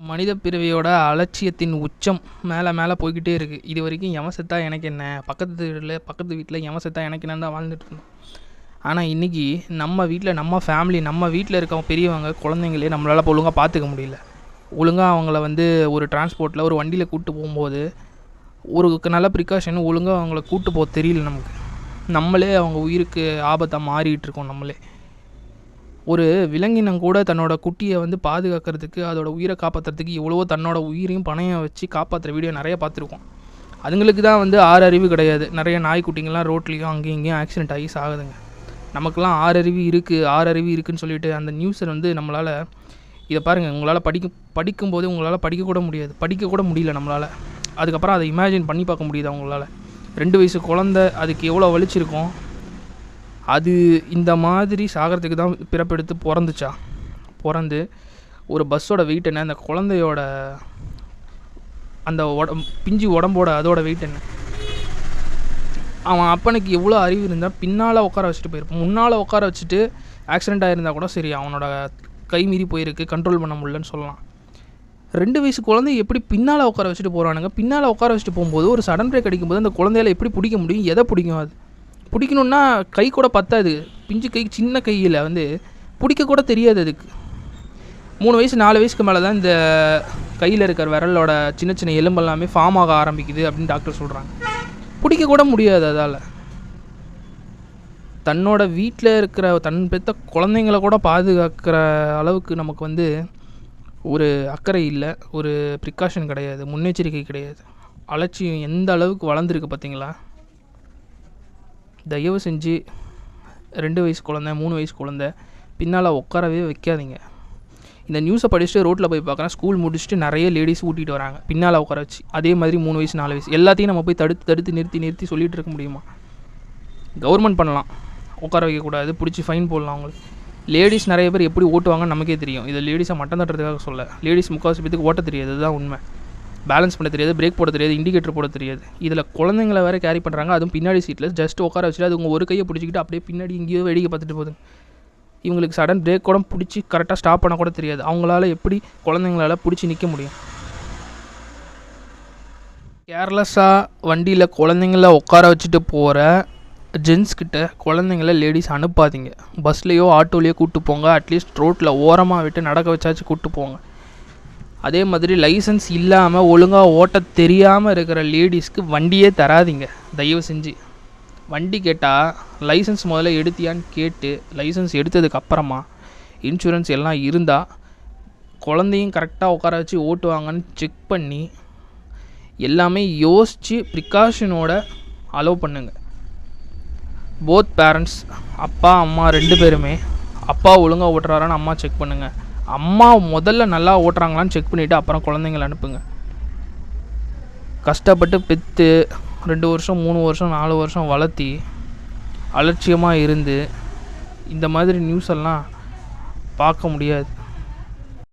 மனித பிறவியோட அலட்சியத்தின் உச்சம் மேலே மேலே போய்கிட்டே இருக்குது இது வரைக்கும் எவன் செத்தா எனக்கு என்ன? பக்கத்து வீட்டில் பக்கத்து வீட்டில் எவன் செத்தா எனக்கு என்னன்னு தான் வாழ்ந்துட்டு இருந்தோம். ஆனால் இன்றைக்கி நம்ம வீட்டில் நம்ம ஃபேமிலி நம்ம வீட்டில் இருக்க பெரியவங்க குழந்தைங்களே நம்மளால் ஒழுங்காக பார்த்துக்க முடியல. ஒழுங்காக அவங்கள வந்து ஒரு டிரான்ஸ்போர்ட்டில் ஒரு வண்டியில் கூப்பிட்டு போகும்போது ஒரு நல்ல ப்ரிகாஷன் ஒழுங்காக அவங்கள கூப்பிட்டு போக தெரியல நமக்கு. நம்மளே அவங்க உயிருக்கு ஆபத்தாக மாறிட்டு இருக்கோம் நம்மளே. ஒரு விலங்கினம் கூட தன்னோட குட்டியை வந்து பாதுகாக்கிறதுக்கு அதோட உயிரை காப்பாற்றுறதுக்கு எவ்வளவோ தன்னோட உயிரையும் பணையம் வச்சு காப்பாற்றுற வீடியோ நிறைய பார்த்துருக்கோம். அதுங்களுக்கு தான் வந்து ஆறு அறிவு கிடையாது. நிறைய நாய்க்குட்டிங்கெல்லாம் ரோட்லேயும் அங்கேயும் இங்கேயும் ஆக்சிடென்ட் ஆகி சாகுதுங்க. நமக்கெல்லாம் ஆறு அறிவு இருக்குது ஆறு அறிவு இருக்குன்னு சொல்லிட்டு அந்த நியூஸை வந்து நம்மளால் இதை பாருங்கள் உங்களால் படிக்க படிக்கும்போது உங்களால் படிக்கக்கூட முடியாது. படிக்கக்கூட முடியல நம்மளால். அதுக்கப்புறம் அதை இமேஜின் பண்ணி பார்க்க முடியுது அவங்களால ரெண்டு வயசு குழந்த அதுக்கு எவ்வளோ வலிச்சிருக்கும்? அது இந்த மாதிரி சாகிறதுக்கு தான் பிறப்பெடுத்து பிறந்துச்சா? பிறந்து ஒரு பஸ்ஸோட வெயிட் என்ன? அந்த குழந்தையோட அந்த உடம் பிஞ்சு உடம்போட அதோட வெயிட் என்ன? அவன் அப்பனுக்கு எவ்வளோ அறிவு இருந்தால் பின்னால் உட்கார வச்சுட்டு போயிருப்பான். முன்னால் உட்கார வச்சுட்டு ஆக்சிடென்ட் ஆகிருந்தா கூட சரி அவனோட கை மீறி போயிருக்கு கண்ட்ரோல் பண்ண முடியலன்னு சொல்லலாம். ரெண்டு வயசு குழந்தை எப்படி பின்னால் உட்கார வச்சுட்டு போகிறானுங்க பின்னால் உட்கார வச்சுட்டு போகும்போது ஒரு சடன் பிரேக் அடிக்கும்போது அந்த குழந்தையில எப்படி பிடிக்க முடியும்? எதை பிடிக்கும் அது? பிடிக்கணுன்னா கை கூட பத்தாது. பிஞ்சு கை சின்ன கையில் வந்து பிடிக்க கூட தெரியாது அதுக்கு. மூணு வயசு நாலு வயசுக்கு மேலே தான் இந்த கையில் இருக்கிற விரலோட சின்ன சின்ன எலும்பெல்லாமே ஃபார்ம் ஆக ஆரம்பிக்குது அப்படின்னு டாக்டர் சொல்கிறாங்க பிடிக்க கூட முடியாது அதால். தன்னோட வீட்டில் இருக்கிற தன் பெத்த குழந்தைங்கள கூட பாதுகாக்கிற அளவுக்கு நமக்கு வந்து ஒரு அக்கறை இல்லை. ஒரு ப்ரிகாஷன் கிடையாது. முன்னெச்சரிக்கை கிடையாது. அலட்சியம் எந்த அளவுக்கு வளர்ந்துருக்கு பார்த்தீங்களா தயவு செஞ்சு ரெண்டு வயசு குழந்த மூணு வயசு குழந்த பின்னால் உட்காரவே வைக்காதீங்க. இந்த நியூஸை படிச்சுட்டு ரோட்டில் போய் பார்க்குறேன் ஸ்கூல் முடிச்சுட்டு நிறைய லேடிஸ் ஊட்டிகிட்டு வராங்க பின்னால் உட்கார வச்சு. அதே மாதிரி மூணு வயசு நாலு வயசு எல்லாத்தையும் நம்ம போய் தடுத்து தடுத்து நிறுத்தி நிறுத்தி சொல்லிகிட்டு இருக்க முடியுமா? கவர்மெண்ட் பண்ணலாம். உட்கார வைக்கக்கூடாது பிடிச்சி ஃபைன் போடலாம் அவங்களுக்கு. லேடிஸ் நிறைய பேர் எப்படி ஓட்டுவாங்கன்னு நமக்கே தெரியும். இதை லேடிஸை மட்டம் தட்டுறதுக்காக சொல்ல. லேடிஸ் முக்கால்வாசி பேத்துக்கு ஓட்ட தெரியாது. அதுதான் உண்மை. பேலன்ஸ் பண்ண தெரியாது பிரேக் போட தெரியாது இண்டிகேட்டர் போட தெரியாது. இதில் குழந்தைங்கள வேறு கேரி பண்ணுறாங்க அதுவும் பின்னாடி சீட்டில் ஜஸ்ட் உட்கார வச்சுட்டு அது உங்கள் ஒரு கையை பிடிச்சிக்கிட்டு அப்படியே பின்னாடி எங்கேயோ வேடிக்கை பார்த்துட்டு போகுது. இவங்களுக்கு சடன் பிரேக் கூட பிடிச்சி கரெக்டாக ஸ்டாப் பண்ண கூட தெரியாது. அவங்களால எப்படி குழந்தைங்களால பிடிச்சி நிற்க முடியும்? கேர்லெஸ்ஸாக வண்டியில் குழந்தைங்கள உட்கார வச்சுட்டு போகிற ஜென்ஸ் கிட்ட குழந்தைங்கள லேடிஸ் அனுப்பாதீங்க. பஸ்லேயோ ஆட்டோலேயோ கூப்பிட்டு போங்க. அட்லீஸ்ட் ரோட்டில் ஓரமாக விட்டு நடக்க வச்சாச்சும் கூப்பிட்டு போங்க. அதே மாதிரி லைசன்ஸ் இல்லாமல் ஒழுங்காக ஓட்ட தெரியாமல் இருக்கிற லேடிஸ்க்கு வண்டியே தராதீங்க. தயவு செஞ்சு. வண்டி கேட்டால் லைசன்ஸ் முதல்ல எடுத்தியான்னு கேட்டு லைசன்ஸ் எடுத்ததுக்கப்புறமா இன்சூரன்ஸ் எல்லாம் இருந்தால் குழந்தையும் கரெக்டாக உட்கார வச்சு ஓட்டுவாங்கன்னு செக் பண்ணி எல்லாமே யோசித்து ப்ரிகாஷனோட அலோவ் பண்ணுங்கள் போத் பேரண்ட்ஸ் அப்பா அம்மா ரெண்டு பேருமே அப்பா ஒழுங்காக ஓட்டுறாரான்னு அம்மா செக் பண்ணுங்கள் அம்மா முதல்ல நல்லா ஓட்டுறாங்களான்னு செக் பண்ணிவிட்டு அப்புறம் குழந்தைங்கள அனுப்புங்க. கஷ்டப்பட்டு பெற்று ரெண்டு வருஷம் மூணு வருஷம் நாலு வருஷம் வளர்த்தி அலட்சியமாக இருந்து இந்த மாதிரி நியூஸ் எல்லாம் பார்க்க முடியாது.